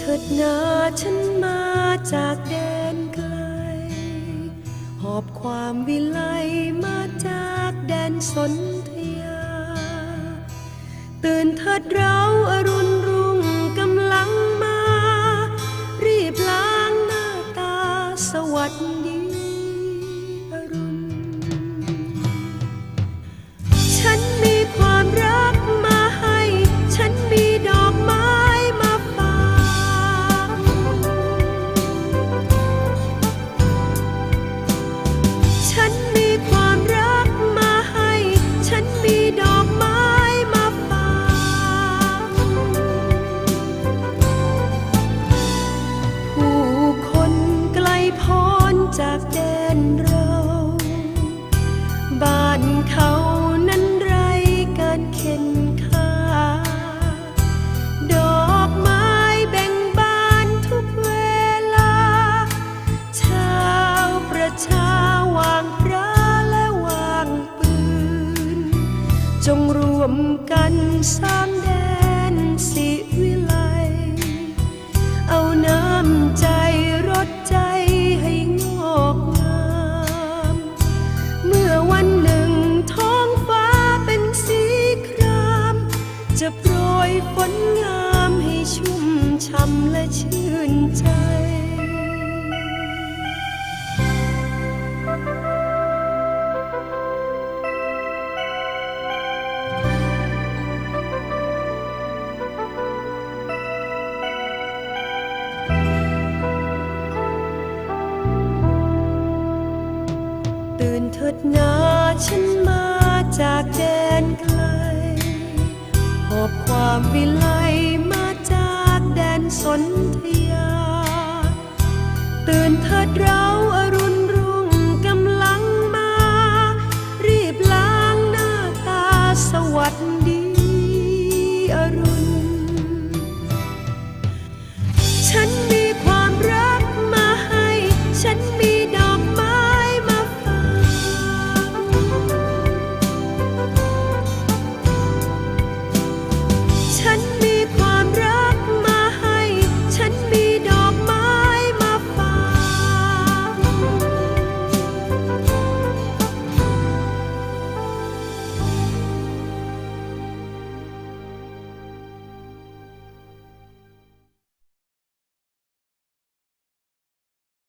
ถิดนาฉันมาจากแดนไกล หอบความวิไลมาจากแดนสนธยา ตื่นเถิดเราอรุณ จงรวมกันสร้างแดนสิวิไล เอาน้ำใจรดใจให้งอกงามเมื่อวันหนึ่งท้องฟ้าเป็นสีคราม จะโปรยฝนงามให้ชุ่มช่ำและชื่นใจ เถิดนาฉันมาจากแดนไกล หอบความวิไลมาจากแดนสนธยา ตื่นเถิดเราอรุณรุ่งกำลังมา รีบล้างหน้าตาสวัสดี